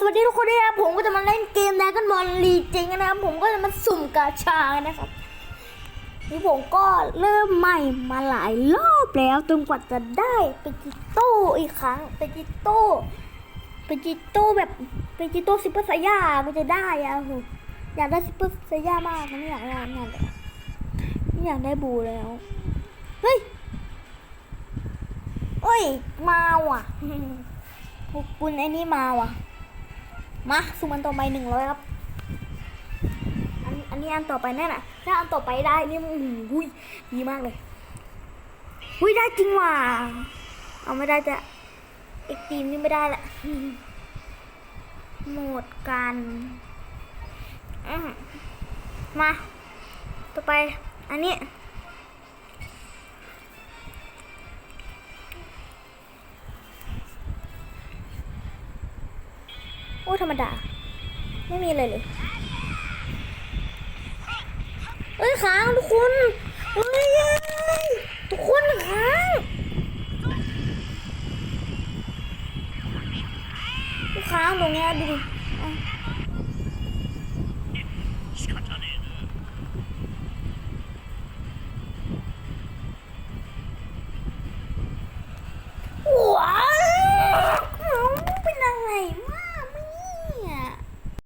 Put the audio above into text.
สวัสดีทุกคนด้วยนะครับผมก็จะมาเล่นเกมแดกันบอลลีจริงนะครับผมก็จะมาสุ่มกาชากันนะครับนี่ผมก็เริ่มใหม่มาหลายรอบแล้วจนกว่าจะได้เป็นจิโต้อีกครั้งเป็นจิโต้เป็นจิโต้แบบเป็นจิโต้ซิปเปอร์ไซย่ามันจะได้อะโหอยากได้ซิปเปอร์ไซย่ามากไม่อยากได้งานไม่อยากได้บูแล้วเฮ้ยเอ้ยมาว่ะพวกคุณไอ้นี่มาว่ะ มาสุ่มอันต่อไปหนึ่งร้อยครับ อันอันนี้อันต่อไปแน่น่ะ ถ้าอันต่อไปได้นี่มันอุ้ยดีมากเลยอุ้ยได้จริงว่ะเอาไม่ได้จะอีกทีมนี่ไม่ได้ละโหมดกันมา ต่อไป อันนี้ อ้ธรรมดา ไม่มีเลยเลยเอ้ยค้างทุกคนเอ้ยทุกคนค้างค้างตรงเนี้ยดูดิ